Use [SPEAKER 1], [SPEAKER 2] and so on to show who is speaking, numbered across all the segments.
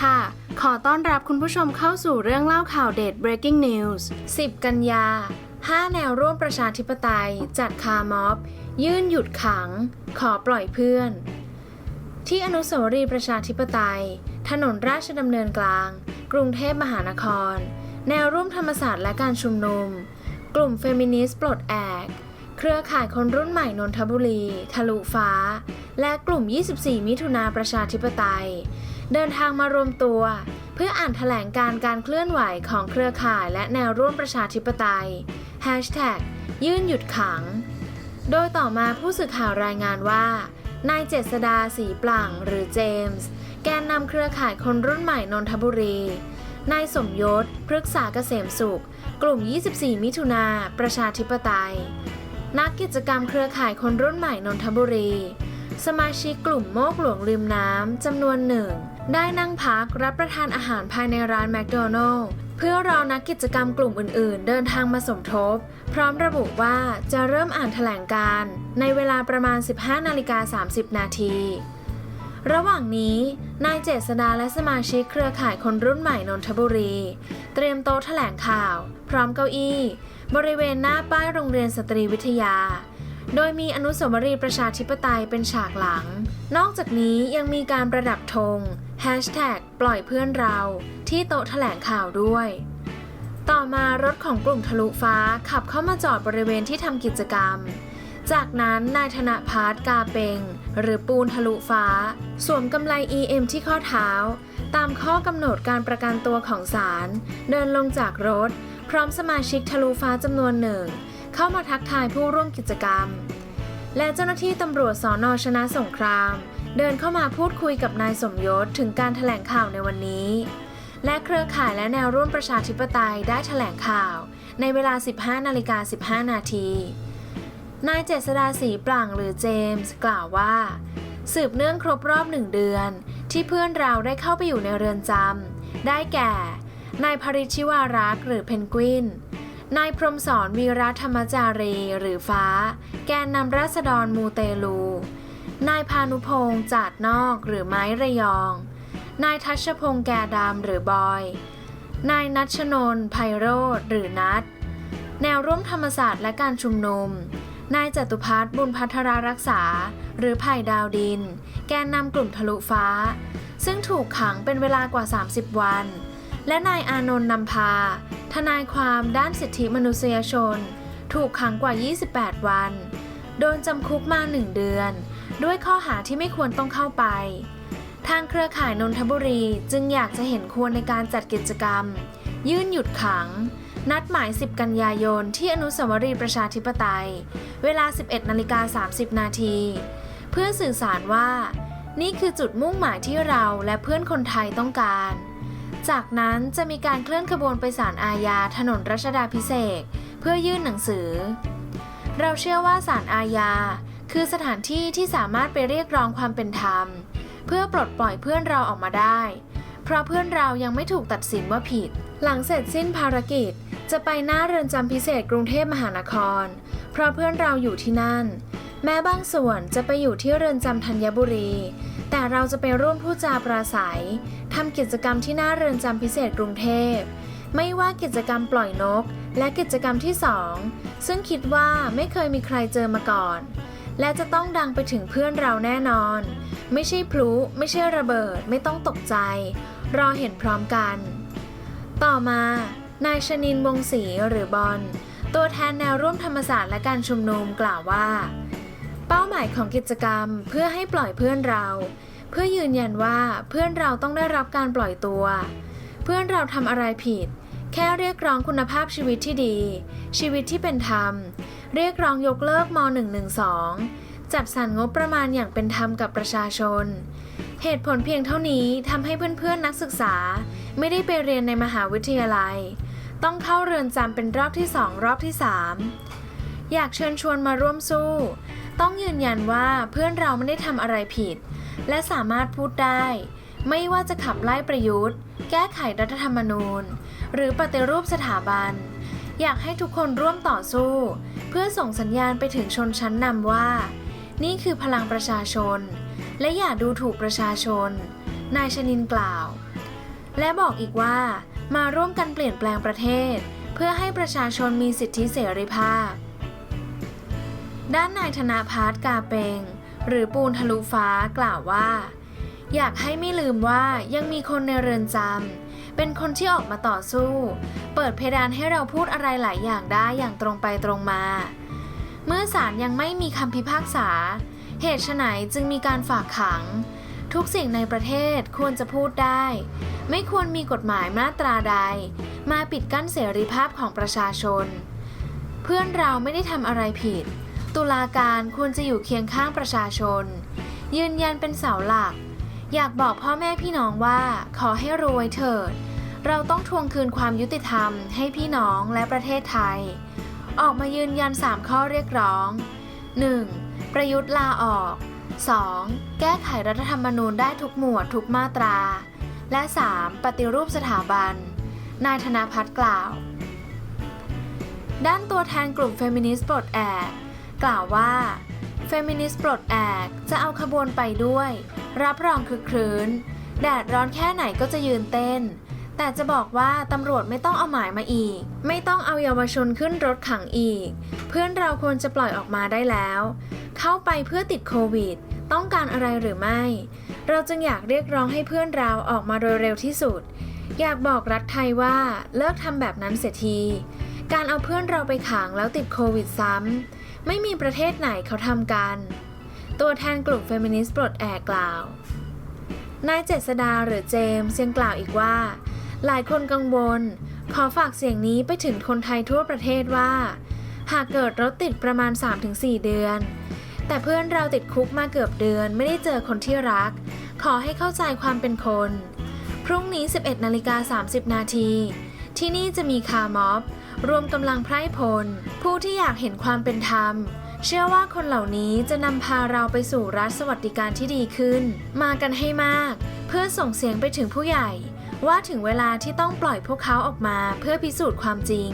[SPEAKER 1] ค่ะ ขอต้อนรับคุณผู้ชมเข้าสู่เรื่องเล่าข่าวเด็ด breaking news 10 กันยา 5 แนวร่วมประชาธิปไตย จัดคาร์ม็อบ ยื่นหยุดขัง ขอปล่อยเพื่อน ที่อนุสาวรีย์ประชาธิปไตย ถนนราชดำเนินกลาง กรุงเทพมหานคร แนวร่วมธรรมศาสตร์และการชุมนุม กลุ่มเฟมินิสต์ปลดแอกเครือข่ายคนรุ่นใหม่นนทบุรี ทะลุฟ้า และกลุ่ม 24 มิถุนาประชาธิปไตย เดินทางมารวมตัว เพื่ออ่านแถลงการการเคลื่อนไหวของเครือข่ายและแนวร่วมประชาธิปไตย Hashtag ยื่นหยุดขัง โดยต่อมาผู้สื่อข่าวรายงานว่า นายเจษดาสีปลั่งหรือเจมส์ แกนนำเครือข่ายคนรุ่นใหม่นนทบุรี นายสมยศพฤกษาเกษมสุข กลุ่ม 24 มิถุนาประชาธิปไตย นักกิจกรรมเครือข่ายคนรุ่นใหม่นนทบุรีสมาชิกกลุ่มโมกหลวงริมน้ำจำนวนหนึ่ง ได้นั่งพักรับประทานอาหารภายในร้านแมคโดนัลล์เพื่อรอนักกิจกรรมกลุ่มอื่น ๆ เดินทางมาสมทบ พร้อมระบุว่าจะเริ่มอ่านแถลงการ์ในเวลาประมาณ 15 นาฬิกา 30 นาที ระหว่างนี้ นายเจษดาและสมาชิกเครือข่ายคนรุ่นใหม่นนทบุรี เตรียมโต๊ะแถลงข่าว พร้อมเก้าอี้ บริเวณหน้าป้ายโรงเรียนสตรีวิทยา โดยมีอนุสาวรีย์ประชาธิปไตยเป็นฉากหลัง นอกจากนี้ยังมีการประดับธงปล่อยเพื่อนเรา ที่โต๊ะแถลงข่าวด้วย ต่อมารถของกลุ่มทะลุฟ้าขับเข้ามาจอดบริเวณที่ทำกิจกรรม จากนั้นนายธนพัฒน์กาเปง หรือปูนทะลุฟ้า สวมกำไล EM ที่ข้อเท้า ตามข้อกำหนดการประกันตัวของศาลเดินลงจากรถ พร้อมสมาชิกทะลุฟ้าจำนวนหนึ่ง เข้ามาทักทายผู้ร่วมกิจกรรม และเจ้าหน้าที่ตำรวจสอนอชนะสงคราม เดินเข้ามาพูดคุยกับนายสมยศถึงการแถลงข่าวในวันนี้ และเครือข่ายและแนวร่วมประชาธิปไตยได้แถลงข่าว ในเวลา 15นาฬิกา15 นาทีนายเจษดาสีปลั่งหรือเจมส์กล่าวว่า สืบเนื่องครบรอบหนึ่งเดือน ที่เพื่อนเราได้เข้าไปอยู่ในเรือนจำได้แก่นายพริชิวารักษ์หรือเพนกวิน นายพรมสอนวีรัธรรมจารีหรือฟ้า แกนนำราษฎรมูเตลู นายพานุพงษ์จาดนอกหรือไม้ระยอง นายทัชพงษ์แกดำหรือบอย นายนัชนนท์ไพโรธหรือนัท แนวร่วมธรรมศาสตร์และการชุมนุม นายจตุพัฒน์บุญพัทรารักษา หรือไผ่ดาวดิน แกนนำกลุ่มทะลุฟ้า ซึ่งถูกขังเป็นเวลากว่า 30 วัน และนายอานนท์นำพา ทนายความด้านสิทธิมนุษยชน ถูกขังกว่า 28 วัน โดนจำคุกมา 1 เดือน ด้วยข้อหาที่ไม่ควรต้องเข้าไป ทางเครือข่ายนนทบุรีจึงอยากจะเห็นควรในการจัดกิจกรรม ยื่นหยุดขัง นัดหมาย 10 กันยายน ที่อนุสาวรีย์ประชาธิปไตย เวลา 11นาฬิกา30 นาที เพื่อสื่อสารว่า นี่คือจุดมุ่งหมายที่เราและเพื่อนคนไทยต้องการ จากนั้นจะมีการเคลื่อนขบวนไปศาลอาญาถนนรัชดาพิเศษเพื่อยื่นหนังสือ เราเชื่อว่าศาลอาญาคือสถานที่ที่สามารถไปเรียกร้องความเป็นธรรม เพื่อปลดปล่อยเพื่อนเราออกมาได้ เพราะเพื่อนเรายังไม่ถูกตัดสินว่าผิด หลังเสร็จสิ้นภารกิจ จะไปหน้าเรือนจำพิเศษกรุงเทพมหานคร เพราะเพื่อนเราอยู่ที่นั่น แม้บางส่วนจะไปอยู่ที่เรือนจำธัญบุรี แต่เราจะไปร่วมพูดจาปราศัยทำกิจกรรมที่หน้าเรือนจำพิเศษกรุงเทพ ไม่ว่ากิจกรรมปล่อยนก และกิจกรรมที่2ซึ่งคิดว่าไม่เคยมีใครเจอมาก่อน และจะต้องดังไปถึงเพื่อนเราแน่นอน ไม่ใช่พลุ ไม่ใช่ระเบิด ไม่ต้องตกใจ รอเห็นพร้อมกัน ต่อมา นายชนินวงศรีหรือบอลตัวแทนแนวร่วมธรรมศาสตร์และการชุมนุมกล่าวว่า เป้าหมายของกิจกรรมเพื่อให้ปล่อยเพื่อนเรา เพื่อยืนยันว่าเพื่อนเราต้องได้รับการปล่อยตัว เพื่อนเราทำอะไรผิด แค่เรียกร้องคุณภาพชีวิตที่ดี ชีวิตที่เป็นธรรม เรียกร้องยกเลิกม .112 จัดสรรงบประมาณอย่างเป็นธรรมกับประชาชน เหตุผลเพียงเท่านี้ทำให้เพื่อนๆนักศึกษา ไม่ได้ไปเรียนในมหาวิทยาลัย ต้องเข้าเรือนจำเป็นรอบที่สองรอบที่สามอยากเชิญชวนมาร่วมสู้ ต้องยืนยันว่าเพื่อนเราไม่ได้ทำอะไรผิด และสามารถพูดได้ ไม่ว่าจะขับไล่ประยุทธ์ แก้ไขรัฐธรรมนูญ หรือปฏิรูปสถาบัน อยากให้ทุกคนร่วมต่อสู้ เพื่อส่งสัญญาณไปถึงชนชั้นนำว่า นี่คือพลังประชาชน และอย่าดูถูกประชาชน นายชนินกล่าว และบอกอีกว่ามาร่วมกันเปลี่ยนแปลงประเทศ เพื่อให้ประชาชนมีสิทธิเสรีภาพ ด้านนายธนาพัฒน์กาเปง หรือปูนทะลุฟ้ากล่าวว่า อยากให้ไม่ลืมว่ายังมีคนในเรือนจำเป็นคนที่ออกมาต่อสู้ เปิดเพดานให้เราพูดอะไรหลายอย่างได้อย่างตรงไปตรงมา เมื่อศาลยังไม่มีคำพิพากษา เหตุไฉนจึงมีการฝากขัง ทุกสิ่งในประเทศควรจะพูดได้ ไม่ควรมีกฎหมายมาตราใด มาปิดกั้นเสรีภาพของประชาชน เพื่อนเราไม่ได้ทำอะไรผิด ตุลาการควรจะอยู่เคียงข้างประชาชน ยืนยันเป็นเสาหลัก อยากบอกพ่อแม่พี่น้องว่า ขอให้รวยเถิด เราต้องทวงคืนความยุติธรรมให้พี่น้องและประเทศไทย ออกมายืนยัน 3 ข้อเรียกร้อง 1. ประยุทธ์ลาออก 2. แก้ไขรัฐธรรมนูญได้ทุกหมวดทุกมาตรา และ 3. ปฏิรูปสถาบัน นายธนาพัฒน์กล่าว ด้านตัวแทนกลุ่มเฟมินิสต์ปลดแอก กล่าวว่าเฟมินิสต์ปลดแอกจะเอาขบวนไปด้วย รับรองคึกครื้น แดดร้อนแค่ไหนก็จะยืนเต้น แต่จะบอกว่าตำรวจไม่ต้องเอาหมายมาอีก ไม่ต้องเอาเยาวชนขึ้นรถขังอีก เพื่อนเราควรจะปล่อยออกมาได้แล้ว เข้าไปเพื่อติดโควิด ต้องการอะไรหรือไม่ เราจึงอยากเรียกร้องให้เพื่อนเราออกมาโดยเร็วที่สุด อยากบอกรัฐไทยว่าเลิกทำแบบนั้นเสียที การเอาเพื่อนเราไปขังแล้วติดโควิดซ้ำ ไม่มีประเทศไหนเขาทำกัน ตัวแทนกลุ่มเฟมินิสต์ปลดแอกกล่าว นายเจษดาหรือเจมส์ยังกล่าวอีกว่า หลายคนกังวล ขอฝากเสียงนี้ไปถึงคนไทยทั่วประเทศว่า หากเกิดรถติดประมาณ 3-4 เดือน แต่เพื่อนเราติดคุกมาเกือบเดือนไม่ได้เจอคนที่รัก ขอให้เข้าใจความเป็นคน พรุ่งนี้ 11นาฬิกา30 นาทีที่นี่จะมีคาร์ม็อบ รวมกำลังไพร่พล ผู้ที่อยากเห็นความเป็นธรรม เชื่อว่าคนเหล่านี้จะนำพาเราไปสู่รัฐสวัสดิการที่ดีขึ้น มากันให้มาก เพื่อส่งเสียงไปถึงผู้ใหญ่ ว่าถึงเวลาที่ต้องปล่อยพวกเขาออกมาเพื่อพิสูจน์ความจริง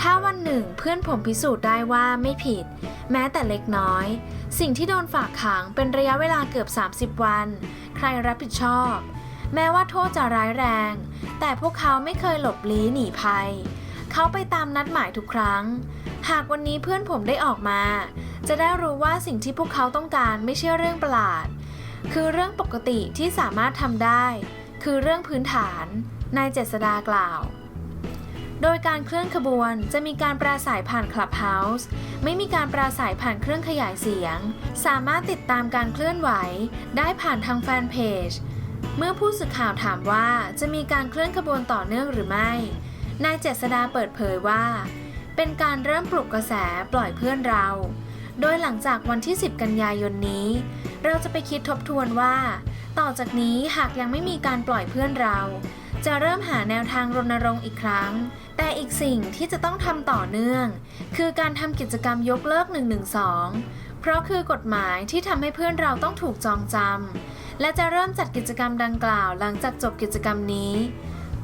[SPEAKER 1] ถ้าวันหนึ่งเพื่อนผมพิสูจน์ได้ว่าไม่ผิด แม้แต่เล็กน้อย สิ่งที่โดนฝากขังเป็นระยะเวลาเกือบ 30 วัน ใครรับผิดชอบ แม้ว่าโทษจะร้ายแรง แต่พวกเขาไม่เคยหลบลี้หนีภัย เขาไปตามนัดหมายทุกครั้ง หากวันนี้เพื่อนผมได้ออกมา จะได้รู้ว่าสิ่งที่พวกเขาต้องการไม่ใช่เรื่องประหลาด คือเรื่องปกติที่สามารถทำได้ คือเรื่องพื้นฐาน นายเจษดากล่าว โดยการเคลื่อนขบวนจะมีการปราศัยผ่านคลับเฮาส์ไม่มีการปราศัยผ่านเครื่องขยายเสียง สามารถติดตามการเคลื่อนไหว ได้ผ่านทางแฟนเพจเมื่อผู้สื่อข่าวถามว่าจะมีการเคลื่อนขบวนต่อเนื่องหรือไม่ นายเจษดาเปิดเผยว่า เป็นการเริ่มปลุกกระแสปล่อยเพื่อนเรา โดยหลังจากวันที่ 10 กันยายนนี้ เราจะไปคิดทบทวนว่า ต่อจากนี้หากยังไม่มีการปล่อยเพื่อนเรา จะเริ่มหาแนวทางรณรงค์อีกครั้ง แต่อีกสิ่งที่จะต้องทำต่อเนื่อง คือการทำกิจกรรมยกเลิก 112 เพราะคือกฎหมายที่ทำให้เพื่อนเราต้องถูกจองจำและจะเริ่มจัดกิจกรรมดังกล่าวหลังจากจบกิจกรรมนี้